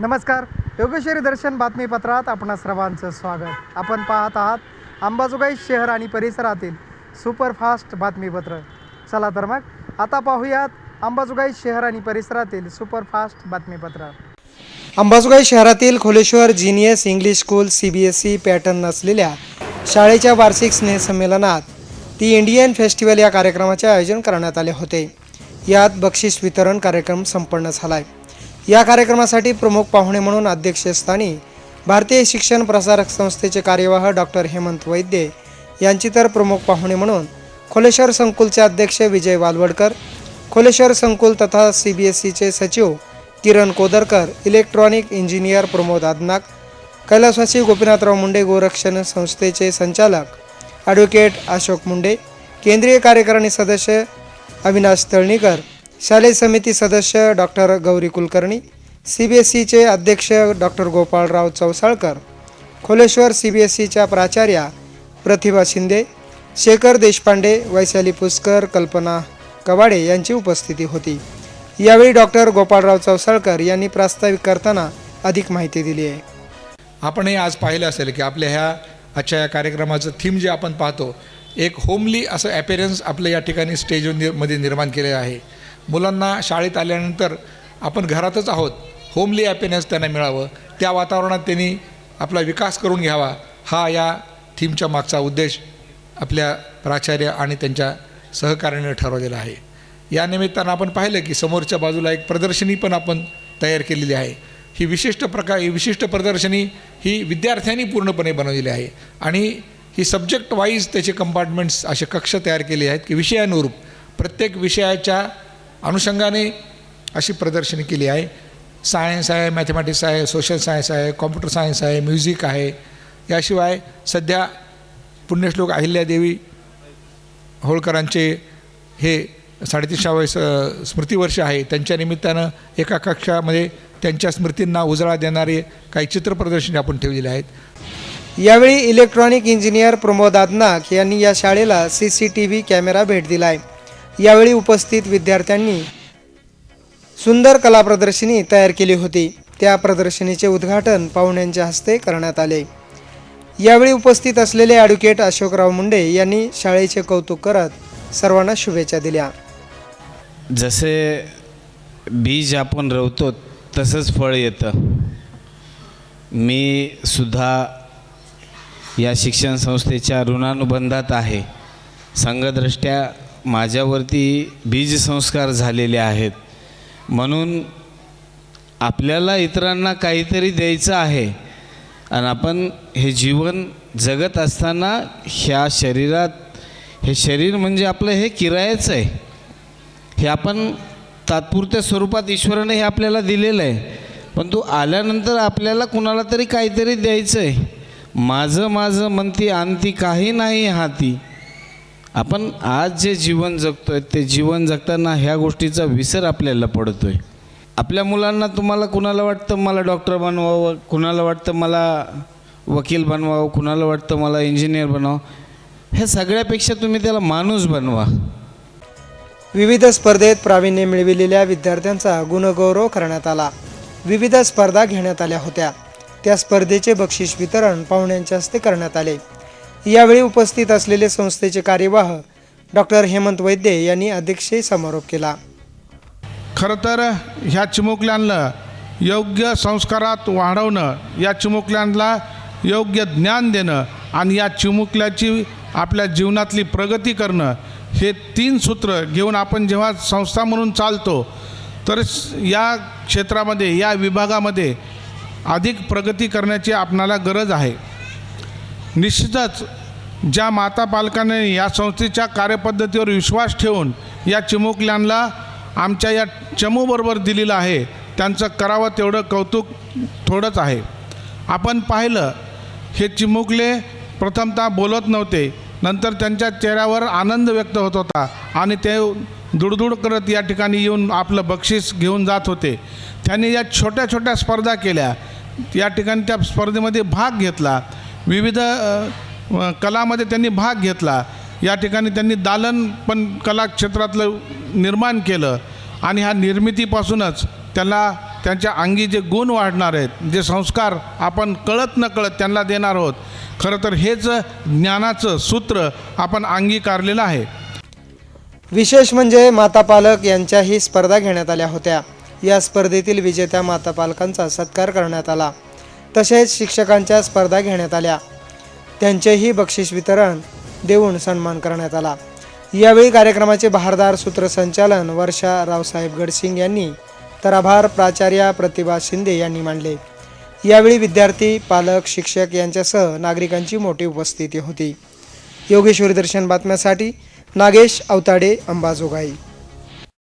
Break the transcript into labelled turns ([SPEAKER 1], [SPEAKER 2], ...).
[SPEAKER 1] नमस्कार. योगेश्वरी दर्शन बातमीपत्रात आपणा सर्वांचं स्वागत. आपण पाहत आहात अंबाजोगाई शहर आणि परिसरातील सुपरफास्ट बातमीपत्र. चला तर मग आता पाहूयात अंबाजोगाई शहर आणि परिसरातील सुपरफास्ट बातमीपत्र. अंबाजोगाई शहरातील Kholeshwar genius English school C B S E pattern असलेल्या शाळेच्या वार्षिक स्नेहसंमेलनात ती इंडियन फेस्टिवल या कार्यक्रमाचे आयोजन करण्यात आले होते. यात बक्षीस वितरण कार्यक्रम संपन्न झाला आहे या कार्यक्रमासाठी प्रमुख पाहुणे म्हणून अध्यक्षस्थानी भारतीय शिक्षण प्रसारक संस्थेचे कार्यवाह डॉक्टर हेमंत वैद्य यांची तर प्रमुख पाहुणे म्हणून खोलेश्वर संकुलचे अध्यक्ष विजय वालवडकर खोलेश्वर संकुल तथा सी बी एस सीचे सचिव किरण कोदरकर इलेक्ट्रॉनिक इंजिनियर प्रमोद आदनाक कैलासवासी गोपीनाथराव मुंडे गोरक्षण संस्थेचे संचालक ॲडव्होकेट अशोक मुंडे केंद्रीय कार्यकारिणी सदस्य अविनाश तळणीकर शालेय समिती सदस्य doctor Gauri Kulkarni C B S ईचे अध्यक्ष doctor Gopalrao Chausalkar Kholeshwar C B S ईच्या प्राचार्या प्रतिभा शिंदे शेखर देशपांडे वैशाली पुष्कर कल्पना कवाडे यांची उपस्थिती होती. यावेळी डॉक्टर गोपाळराव चौसाळकर यांनी प्रास्ताविक करताना अधिक माहिती दिली आहे.
[SPEAKER 2] आपणही आज पाहिलं असेल की आपल्या ह्या आजच्या या कार्यक्रमाचं थीम जे आपण पाहतो एक होमली असं ॲपेरन्स आपलं या ठिकाणी स्टेजमध्ये निर्माण केलेलं आहे. मुलांना शाळेत आल्यानंतर आपण घरातच आहोत. होमली हॅपीनेस त्यांना मिळावं. त्या वातावरणात त्यांनी आपला विकास करून घ्यावा. हा या थीमच्या मागचा उद्देश आपल्या प्राचार्य आणि त्यांच्या सहकार्याने ठरवलेला आहे. या निमित्तानं आपण पाहिलं की समोरच्या बाजूला एक प्रदर्शनी पण आपण तयार केलेली आहे. ही विशिष्ट प्रकार ही विशिष्ट प्रदर्शनी ही विद्यार्थ्यांनी पूर्णपणे बनवलेली आहे. आणि ही सब्जेक्ट वाईज त्याचे कंपार्टमेंट्स असे कक्ष तयार केले आहेत की विषयानुरूप प्रत्येक विषयाच्या अनुषंगाने अशी प्रदर्शनी केली आहे. सायन्स आहे मॅथमॅटिक्स आहे सोशल सायन्स आहे कॉम्प्युटर सायन्स आहे म्युझिक आहे. याशिवाय सध्या पुण्यश्लोक अहिल्यादेवी होळकरांचे हे साडेतीनशे स स्मृतिवर्ष आहे. त्यांच्या निमित्तानं एका कक्षामध्ये त्यांच्या स्मृतींना उजाळा देणारे काही चित्र प्रदर्शनी आपण ठेवलेले आहेत.
[SPEAKER 1] यावेळी इलेक्ट्रॉनिक इंजिनियर प्रमोद आदनाक यांनी या शाळेला C C T V camera भेट दिला आहे. यावेळी उपस्थित विद्यार्थ्यांनी सुंदर कला प्रदर्शनी तयार केली होती. त्या प्रदर्शनीचे उद्घाटन पाहुण्यांच्या हस्ते करण्यात आले. यावेळी उपस्थित असलेले ॲडव्होकेट अशोकराव मुंडे यांनी शाळेचे कौतुक करत सर्वांना शुभेच्छा दिल्या.
[SPEAKER 3] जसे बीज आपण रवतो तसंच फळ येतं. मी सुद्धा या शिक्षण संस्थेच्या ऋणानुबंधात आहे. संघदृष्ट्या माझ्यावरती बीज संस्कार झालेले आहेत. म्हणून आपल्याला इतरांना काहीतरी द्यायचं आहे. आणि आपण हे जीवन जगत असताना ह्या शरीरात हे शरीर म्हणजे आपलं हे किरायाचं आहे. हे आपण तात्पुरत्या स्वरूपात ईश्वराने हे आपल्याला दिलेलं आहे. पण तू आल्यानंतर आपल्याला कुणाला तरी काहीतरी द्यायचं आहे. माझं माझं म्हणती आणती काही नाही हाती. आपण आज जे जीवन जगतोय ते जीवन जगताना ह्या गोष्टीचा विसर आपल्याला पडतोय. आपल्या मुलांना तुम्हाला कुणाला वाटतं मला डॉक्टर बनवावं? कुणाला वाटतं मला वकील बनवावं? कुणाला वाटतं मला इंजिनियर बनवावं ह्या सगळ्यापेक्षा तुम्ही त्याला माणूस बनवा.
[SPEAKER 1] विविध स्पर्धेत प्रावीण्य मिळविलेल्या विद्यार्थ्यांचा गुणगौरव करण्यात आला. विविध स्पर्धा घेण्यात आल्या होत्या. त्या स्पर्धेचे बक्षीस वितरण पाहुण्यांच्या हस्ते करण्यात आले. यावेळी उपस्थित असलेले संस्थेचे कार्यवाह डॉक्टर हेमंत वैद्य यांनी अध्यक्षीय समारोप केला.
[SPEAKER 4] खरं तर ह्या चिमुकल्यांना योग्य संस्कारात वाढवणं या चिमुकल्यांना योग्य ज्ञान देणं आणि या चिमुकल्याची आपल्या जीवनातली प्रगती करणं हे तीन सूत्र घेऊन आपण जेव्हा संस्था म्हणून चालतो तर या क्षेत्रामध्ये या विभागामध्ये अधिक प्रगती करण्याची आपणाला गरज आहे. निश्चितच ज्या माता पालकांनी या संस्थेच्या कार्यपद्धतीवर विश्वास ठेवून या चिमुकल्यांना आमच्या या चमूबरोबर दिलेलं आहे त्यांचं करावं तेवढं कौतुक थोडंच आहे. आपण पाहिलं हे चिमुकले प्रथमतः बोलत नव्हते नंतर त्यांच्या चेहऱ्यावर आनंद व्यक्त होत होता आणि ते दुडदुड करत या ठिकाणी येऊन आपलं बक्षीस घेऊन जात होते. त्यांनी या छोट्या छोट्या स्पर्धा केल्या या ठिकाणी त्या स्पर्धेमध्ये भाग घेतला विविध कलामध्ये त्यांनी भाग घेतला. या ठिकाणी त्यांनी दालन पण कला क्षेत्रातलं निर्माण केलं. आणि ह्या निर्मितीपासूनच त्याला त्यांच्या अंगी जे गुण वाढणार आहेत जे संस्कार आपण कळत न कळत त्यांना देणार आहोत खरं तर हेच ज्ञानाचं सूत्र आपण अंगीकारलेलं आहे.
[SPEAKER 1] विशेष म्हणजे माता पालक यांच्याही स्पर्धा घेण्यात आल्या होत्या. या स्पर्धेतील विजेत्या माता पालकांचा सत्कार करण्यात आला. तसेच शिक्षकांच्या स्पर्धा घेण्यात आल्या. त्यांचेही बक्षीस वितरण देऊन सन्मान करण्यात आला. यावेळी कार्यक्रमाचे बहारदार सूत्रसंचालन वर्षा रावसाहेब गडसिंग यांनी तर आभार प्राचार्या प्रतिभा शिंदे यांनी मांडले. यावेळी विद्यार्थी पालक शिक्षक यांच्यासह नागरिकांची मोठी उपस्थिती होती. योगेश्वरी दर्शन बातम्यासाठी नागेश अवताडे अंबाजोगाई.